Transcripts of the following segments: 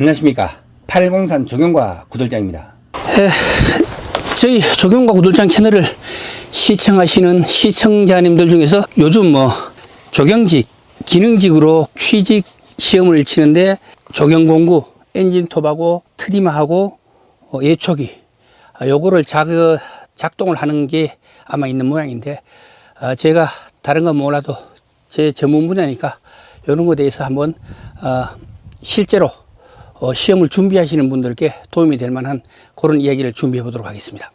안녕하십니까. 803 조경과 구들장입니다. 저희 조경과 구들장 채널을 시청하시는 시청자님들 중에서 요즘 뭐 조경직, 기능직으로 취직 시험을 치는데 조경공구, 엔진톱하고 트리머하고 어, 예초기 아, 요거를 작, 작동을 하는 게 아마 있는 모양인데 아, 제가 다른 건 몰라도 제 전문 분야니까 이런 거에 대해서 한번 아, 실제로 어, 시험을 준비하시는 분들께 도움이 될 만한 그런 이야기를 준비해 보도록 하겠습니다.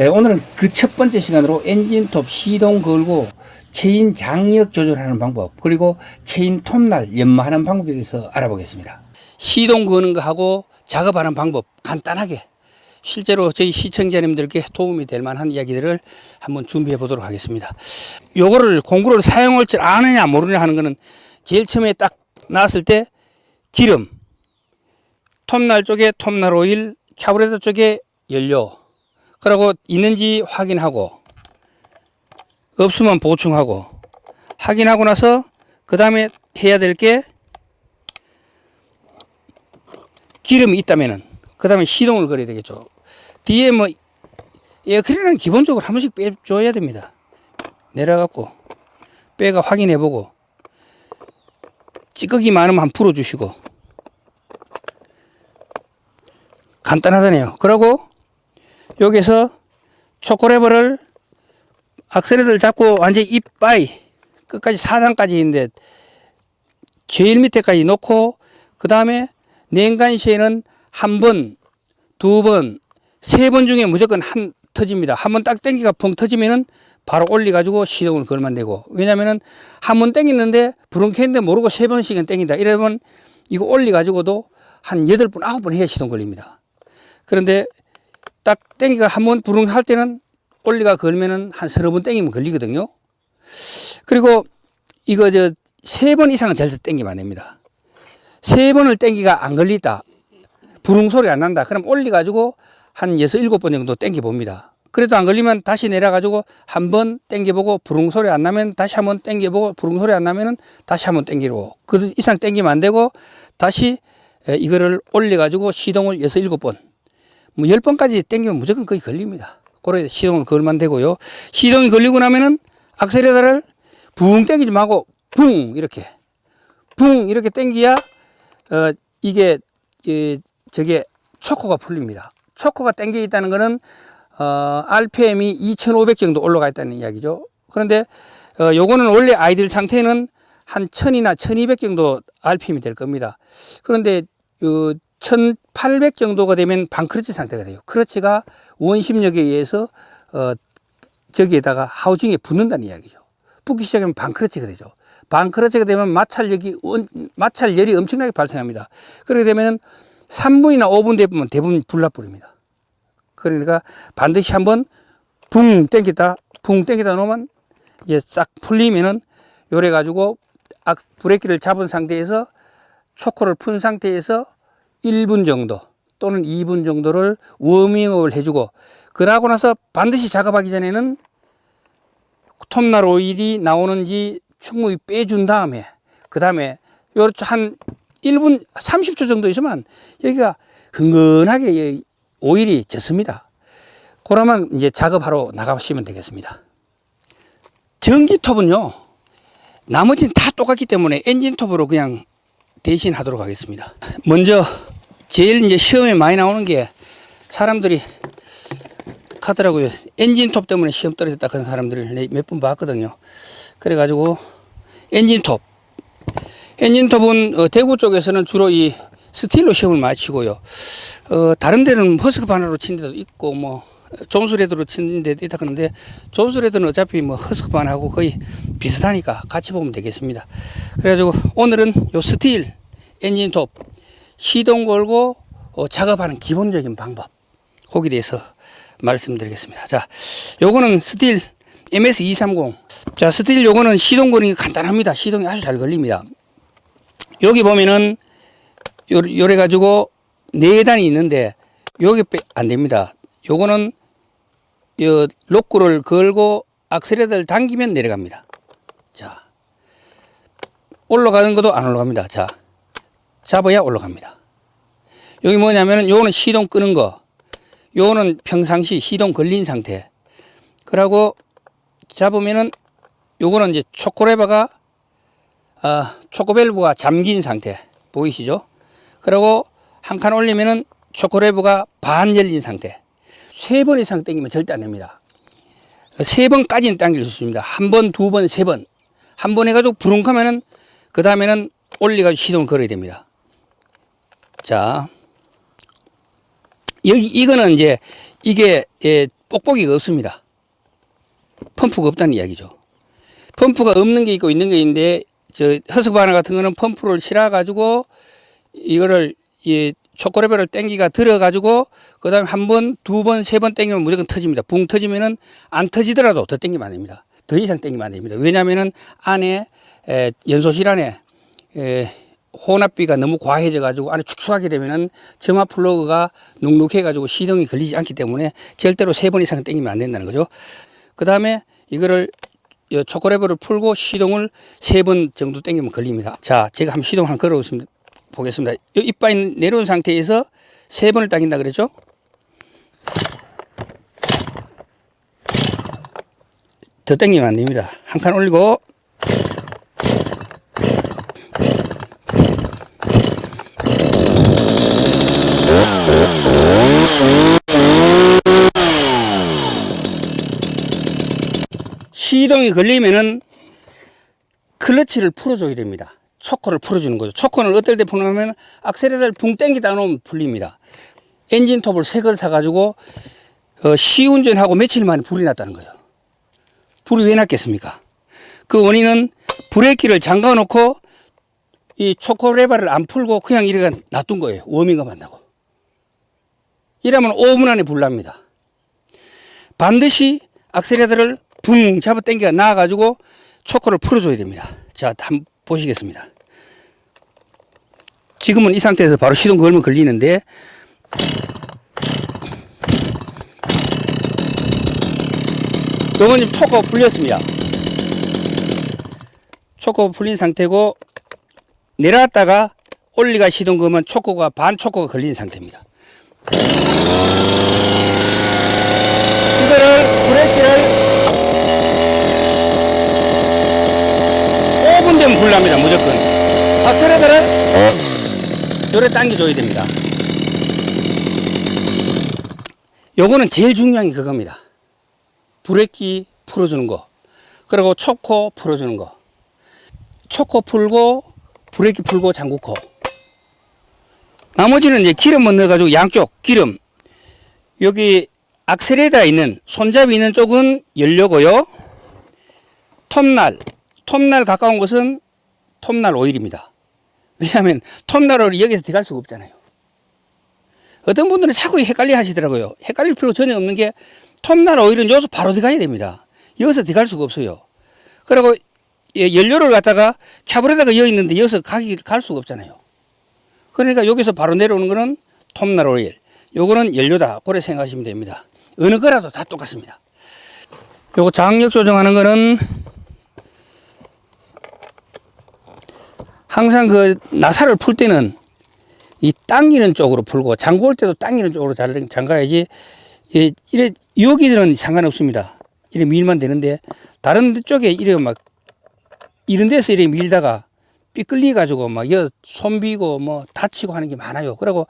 예, 오늘은 그 첫 번째 시간으로 엔진톱 시동 걸고 체인 장력 조절하는 방법 그리고 체인 톱날 연마하는 방법에 대해서 알아보겠습니다. 시동 거는 거 하고 작업하는 방법 간단하게 실제로 저희 시청자님들께 도움이 될 만한 이야기들을 한번 준비해 보도록 하겠습니다. 요거를 공구를 사용할 줄 아느냐 모르냐 하는 거는 제일 처음에 딱 나왔을 때 기름, 톱날 쪽에 톱날 오일, 캐브레터 쪽에 연료, 그리고 있는지 확인하고 없으면 보충하고 확인하고 나서 그 다음에 해야 될 게 기름이 있다면은 그 다음에 시동을 걸어야 되겠죠. 뒤에 뭐 에어크리는 기본적으로 한 번씩 빼줘야 됩니다. 내려갖고 빼가 확인해보고 찌꺼기 많으면 한 풀어주시고 간단하잖아요. 그러고 여기서 초코레버를 악셀레를 잡고 완전히 이빠이 끝까지 4단까지 있는데 제일 밑에까지 놓고 그 다음에 냉간시에는 한 번, 두 번, 세 번 중에 무조건 한 터집니다. 한 번 딱 땡기가 펑 터지면은 바로 올려가지고 시동을 걸면 되고 왜냐면은 한번 불은 켰는데 모르고 세 번씩은 땡긴다. 이러면 이거 올려가지고도 한 여덟 번, 아홉 번 해야 시동 걸립니다. 그런데 딱 땡기가 한 번 부릉 할 때는 올리가 걸면은 한 서너 번 땡기면 걸리거든요. 그리고 이거 저 세 번 이상은 절대 땡기면 안 됩니다. 세 번을 땡기가 안 걸리다. 부릉 소리 안 난다. 그럼 올려가지고 한 여섯 일곱 번 정도 땡겨 봅니다. 그래도 안 걸리면 다시 내려가지고 한 번 땡겨보고 부릉 소리 안 나면 다시 한 번 땡겨보고 부릉 소리 안 나면은 다시 한 번 땡기고 그 이상 땡기면 안 되고 다시 에, 이거를 올려가지고 시동을 여섯 일곱 번, 뭐열 번까지 땡기면 무조건 거의 걸립니다. 그래 시동을 걸면 되고요. 시동이 걸리고 나면은 악셀레다를 붕 땡기지 말고 붕 이렇게 붕 이렇게 땡기야 어 이게 이 저게 초코가 풀립니다. 초코가 땡겨 있다는 거는 어 RPM이 2,500 정도 올라가 있다는 이야기죠. 그런데 어 요거는 원래 아이들 상태는 한 1000이나 1200 정도 RPM이 될 겁니다. 그런데 어, 1800 정도가 되면 반크러치 상태가 돼요. 크러치가 원심력에 의해서 어 저기에다가 하우징에 붙는다는 이야기죠. 붙기 시작하면 반크러치가 되죠. 반크러치가 되면 마찰력이 원- 마찰열이 엄청나게 발생합니다. 그렇게 되면은 3분이나 5분 되면 대부분 불나버립니다. 그러니까 반드시 한번 붕 땡겼다 붕 땡기다 놓으면 이제 싹 풀리면은 요래 가지고 악 브레이크를 잡은 상태에서 초코를 푼 상태에서 1분 정도 또는 2분 정도를 워밍업을 해주고 그러고 나서 반드시 작업하기 전에는 톱날 오일이 나오는지 충분히 빼준 다음에 그 다음에 요렇게 한 1분 30초 정도 있으면 여기가 흥건하게 이 오일이 젖습니다. 그러면 이제 작업하러 나가시면 되겠습니다. 전기톱은요, 나머지는 다 똑같기 때문에 엔진톱으로 그냥 대신 하도록 하겠습니다. 먼저, 제일 이제 시험에 많이 나오는 게 사람들이 하더라고요. 엔진톱 때문에 시험 떨어졌다 그런 사람들을 몇번 봤거든요. 그래가지고, 엔진톱. 엔진톱은 어, 대구 쪽에서는 주로 이 스틸로 시험을 마치고요. 어, 다른 데는 허스크 바나로 친 데도 있고, 뭐, 존스레드로 친 데도 있다 그러는데, 존스레드는 어차피 뭐 허스크 바나하고 거의 비슷하니까 같이 보면 되겠습니다. 그래가지고 오늘은 요 스틸 엔진톱 시동 걸고 어, 작업하는 기본적인 방법, 거기에 대해서 말씀드리겠습니다. 자, 요거는 스틸 MS230. 자, 스틸 요거는 시동 거는 게 간단합니다. 시동이 아주 잘 걸립니다. 여기 보면은 요, 요래 가지고 네 단이 있는데 요게 빼- 안 됩니다. 요거는 요 로크를 걸고 악셀레터를 당기면 내려갑니다. 자. 올라가는 것도 안 올라갑니다. 자. 잡아야 올라갑니다. 여기 뭐냐면은 요거는 시동 끄는 거. 요거는 평상시 시동 걸린 상태. 그러고 잡으면은 요거는 이제 초코레버가 아, 초코밸브가 잠긴 상태. 보이시죠? 그리고 한 칸 올리면은 초코레버가 반 열린 상태. 세 번 이상 당기면 절대 안 됩니다. 세 번까지는 당길 수 있습니다. 한 번, 두 번, 세 번. 한 번 해가지고 부릉하면은 그 다음에는 올리가지고 시동을 걸어야 됩니다. 자, 여기 이거는 이제 이게 예, 뽁뽁이가 없습니다. 펌프가 없다는 이야기죠. 펌프가 없는 게 있고 있는 게 있는데 저 허스바나 같은 거는 펌프를 실어 가지고 이거를 이 초코레벨을 땡기가 들어 가지고 그 다음에 한 번, 두 번, 세 번 땡기면 무조건 터집니다. 붕 터지면은 안 터지더라도 더 땡기면 안 됩니다. 더 이상 땡기면 안 됩니다. 왜냐면은 안에 에, 연소실 안에 에, 혼합비가 너무 과해져 가지고 안에 축축하게 되면은 점화 플러그가 눅눅해 가지고 시동이 걸리지 않기 때문에 절대로 세 번 이상 땡기면 안 된다는 거죠. 그 다음에 이거를 이 초코레버를 풀고 시동을 세 번 정도 당기면 걸립니다. 자, 제가 한번 시동 한번 걸어 보겠습니다. 이 이빨이 내려온 상태에서 세 번을 당긴다 그랬죠? 더 당기면 안 됩니다. 한 칸 올리고 시동이 걸리면은 클러치를 풀어줘야 됩니다. 초코를 풀어주는 거죠. 초코는 어떨 때 풀냐면 악셀레터를 붕 땡기다 놓으면 풀립니다. 엔진 톱을 새 걸 사가지고 어, 시운전하고 며칠 만에 불이 났다는 거예요. 불이 왜 났겠습니까? 그 원인은 브레이크를 잠가 놓고 이 초코 레바를 안 풀고 그냥 이래가 놔둔 거예요. 워밍업 한다고. 이러면 5분 안에 불납니다. 반드시 악셀레터를 붕 잡아 당겨 놔가지고 초코를 풀어줘야 됩니다. 자, 한번 보시겠습니다. 지금은 이 상태에서 바로 시동 걸면 걸리는데 요건 초코가 풀렸습니다. 초코가 풀린 상태고 내려왔다가 올리가 시동 걸면 초코가 반 초코가 걸린 상태입니다. 이거를 브레이크를 5분 되면 불납니다 무조건. 악셀레터를 요래 당겨줘야 됩니다. 요거는 제일 중요한 게 그겁니다. 브레이크 풀어주는 거. 그리고 초코 풀어주는 거. 초코 풀고 브레이크 풀고 잠그고 나머지는 이제 기름만 넣어가지고 양쪽 기름. 여기 악셀에다 있는 손잡이 있는 쪽은 연료고요. 톱날 톱날 가까운 곳은 톱날 오일입니다. 왜냐하면 톱날 오일이 여기서 들어갈 수가 없잖아요. 어떤 분들은 자꾸 헷갈려 하시더라고요. 헷갈릴 필요 전혀 없는 게 톱날 오일은 여기서 바로 들어가야 됩니다. 여기서 들어갈 수가 없어요. 그리고 예, 연료를 갖다가 캬브레다가 여기 있는데 여기서 가기 갈 수가 없잖아요. 그러니까 여기서 바로 내려오는 거는 톱날 오일. 요거는 연료다. 그래 생각하시면 됩니다. 어느 거라도 다 똑같습니다. 요거 장력 조정하는 거는 항상 그 나사를 풀 때는 이 당기는 쪽으로 풀고 잠글 때도 당기는 쪽으로 잘 잠가야지 예, 이래 여기는 상관없습니다. 이래 밀면 되는데 다른 쪽에 이래 막 이런 데서 이래 밀다가 삐끌리 가지고 막여 손비고 뭐 다치고 하는 게 많아요. 그리고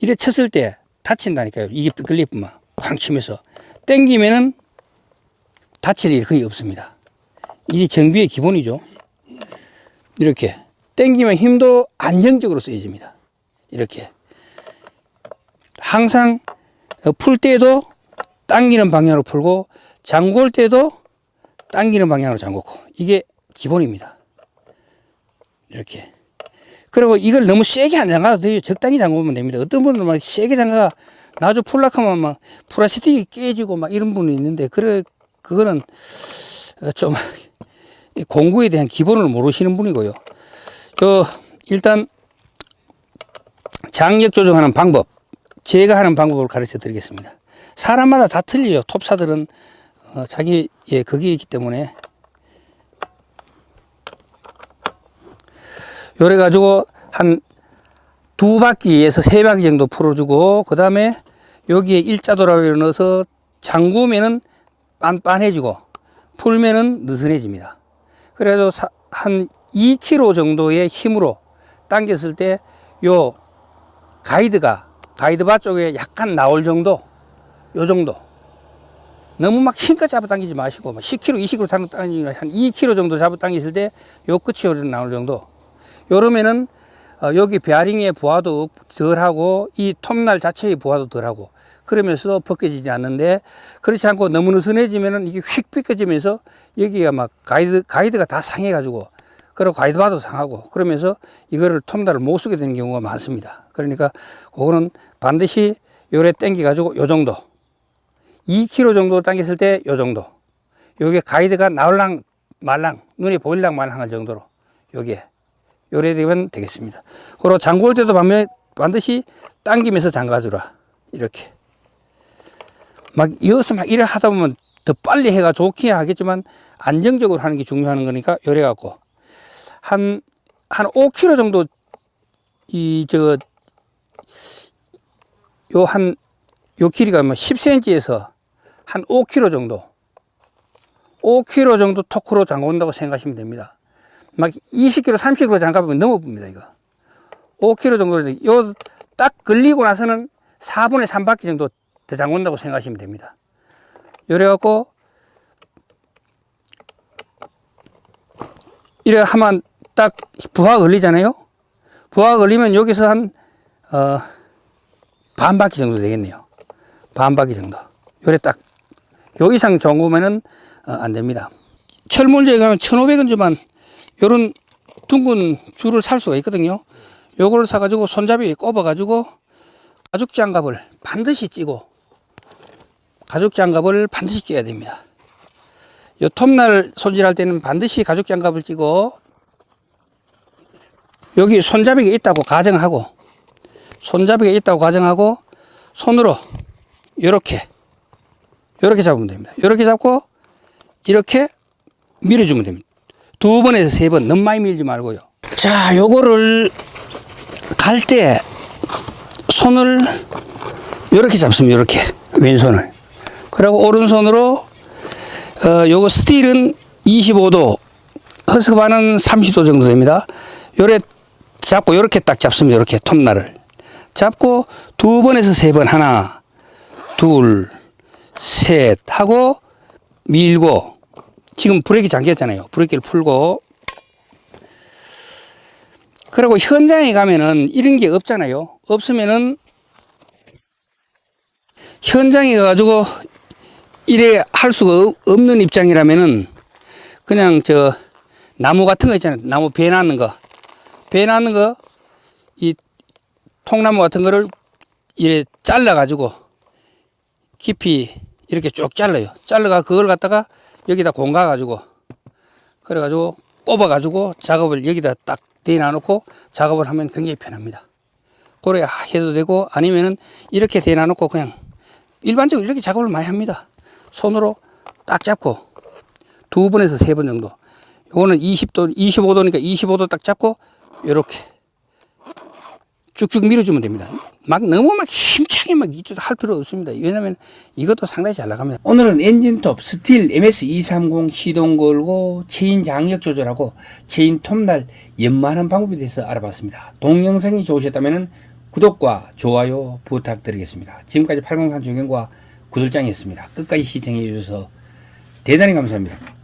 이래 쳤을 때 다친다니까요. 이게 삐끌리면 쾅 치면서 땡기면은 다칠 일이 거의 없습니다. 이게 정비의 기본이죠. 이렇게 땡기면 힘도 안정적으로 쓰여집니다. 이렇게. 항상 풀 때도 당기는 방향으로 풀고 잠글 때도 당기는 방향으로 잠그고 이게 기본입니다. 이렇게. 그리고 이걸 너무 세게 안 잠가도 돼요. 적당히 잠그면 됩니다. 어떤 분들은 막 세게 잠가 나도 풀락하면 막 플라스틱이 깨지고 막 이런 분이 있는데 그래 그거는 좀 공구에 대한 기본을 모르시는 분이고요. 그 일단 장력 조정하는 방법 제가 하는 방법을 가르쳐 드리겠습니다. 사람마다 다 틀려요. 톱사들은 어, 자기 예 그게 있기 때문에 요래 가지고 한 두 바퀴에서 세 바퀴 정도 풀어주고 그 다음에 여기에 일자 도라를 넣어서 잠그면은 빤빤해지고 풀면은 느슨해집니다. 그래서 사- 한 2kg 정도의 힘으로 당겼을 때 요 가이드가 가이드바 쪽에 약간 나올 정도 요 정도. 너무 막 힘껏 잡아당기지 마시고 막 10kg, 20kg 당기면 한 2kg 정도 잡아당겼을 때요 끝이 요래 나올 정도. 요러면은 어, 여기 베어링의 부하도 덜하고 이 톱날 자체의 부하도 덜하고 그러면서 벗겨지지 않는데 그렇지 않고 너무 느슨해지면은 이게 휙 벗겨지면서 여기가 막 가이드 가이드가 다 상해 가지고 그리고 가이드바도 상하고 그러면서 이거를 톱날을 못 쓰게 되는 경우가 많습니다. 그러니까 그거는 반드시 요래 당겨 가지고 요 정도 2kg 정도 당겼을 때 요 정도 요게 가이드가 나올랑 말랑 눈에 보일랑 말랑 할 정도로 요게 요래 되면 되겠습니다. 그리고 잠글 때도 반면 반드시 당기면서 잠가 주라 이렇게 막 이어서 막 이래 하다 보면 더 빨리 해가 좋긴 하겠지만 안정적으로 하는 게 중요한 거니까 요래 갖고 한 한 5kg 정도 이 저 요 한 요 길이가 뭐 10cm에서 한 5kg 정도 5kg 정도 토크로 잠궈온다고 생각하시면 됩니다. 막 20kg, 30kg 장갑하면 넘어봅니다, 이거. 5kg 정도, 요, 딱 걸리고 나서는 4분의 3바퀴 정도 더 잠근다고 생각하시면 됩니다. 요래갖고, 이래 하면 딱 부하 걸리잖아요? 부하 걸리면 여기서 한, 어, 반 바퀴 정도 되겠네요. 반 바퀴 정도. 요래 딱, 요 이상 정구면은 어, 안 됩니다. 철물제에 가면 1,500원 주만 요런 둥근 줄을 살 수가 있거든요. 요걸 사가지고 손잡이에 꼽아가지고 가죽 장갑을 반드시 찌고 가죽 장갑을 반드시 껴야 됩니다. 요 톱날 손질할 때는 반드시 가죽 장갑을 찌고 여기 손잡이가 있다고 가정하고 손잡이가 있다고 가정하고 손으로 요렇게 요렇게 잡으면 됩니다. 요렇게 잡고 이렇게 밀어주면 됩니다. 두 번에서 세 번, 너무 많이 밀지 말고요. 자, 요거를 갈 때 손을 이렇게 잡습니다. 이렇게 왼손을. 그리고 오른손으로 어, 요거 스틸은 25도, 허스바는 30도 정도 됩니다. 요래 잡고 요렇게 딱 잡습니다. 이렇게 톱날을 잡고 두 번에서 세 번 하나, 둘, 셋 하고 밀고 지금 브레이크 잠겼잖아요. 브레이크를 풀고 그리고 현장에 가면은 이런 게 없잖아요. 없으면은 현장에 가가지고 이래 할 수가 없- 없는 입장이라면은 그냥 저 나무 같은 거 있잖아요. 나무 배 나는 거. 배 나는 거, 이 통나무 같은 거를 이래 잘라가지고 깊이 이렇게 쭉 잘라요. 잘라가 그걸 갖다가 여기다 공가 가지고 그래가지고 꼽아 가지고 작업을 여기다 딱 대놔 놓고 작업을 하면 굉장히 편합니다. 그래 해도 되고 아니면은 이렇게 대놔 놓고 그냥 일반적으로 이렇게 작업을 많이 합니다. 손으로 딱 잡고 두 번에서 세 번 정도. 요거는 20도, 25도니까 25도 딱 잡고 요렇게 쭉쭉 밀어주면 됩니다. 막 너무 막 힘차게 막 이쪽 할 필요 없습니다. 왜냐면 이것도 상당히 잘 나갑니다. 오늘은 엔진톱 스틸 MS230 시동 걸고 체인 장력 조절하고 체인 톱날 연마하는 방법에 대해서 알아봤습니다. 동영상이 좋으셨다면 구독과 좋아요 부탁드리겠습니다. 지금까지 803 조경과 구들장이었습니다. 끝까지 시청해 주셔서 대단히 감사합니다.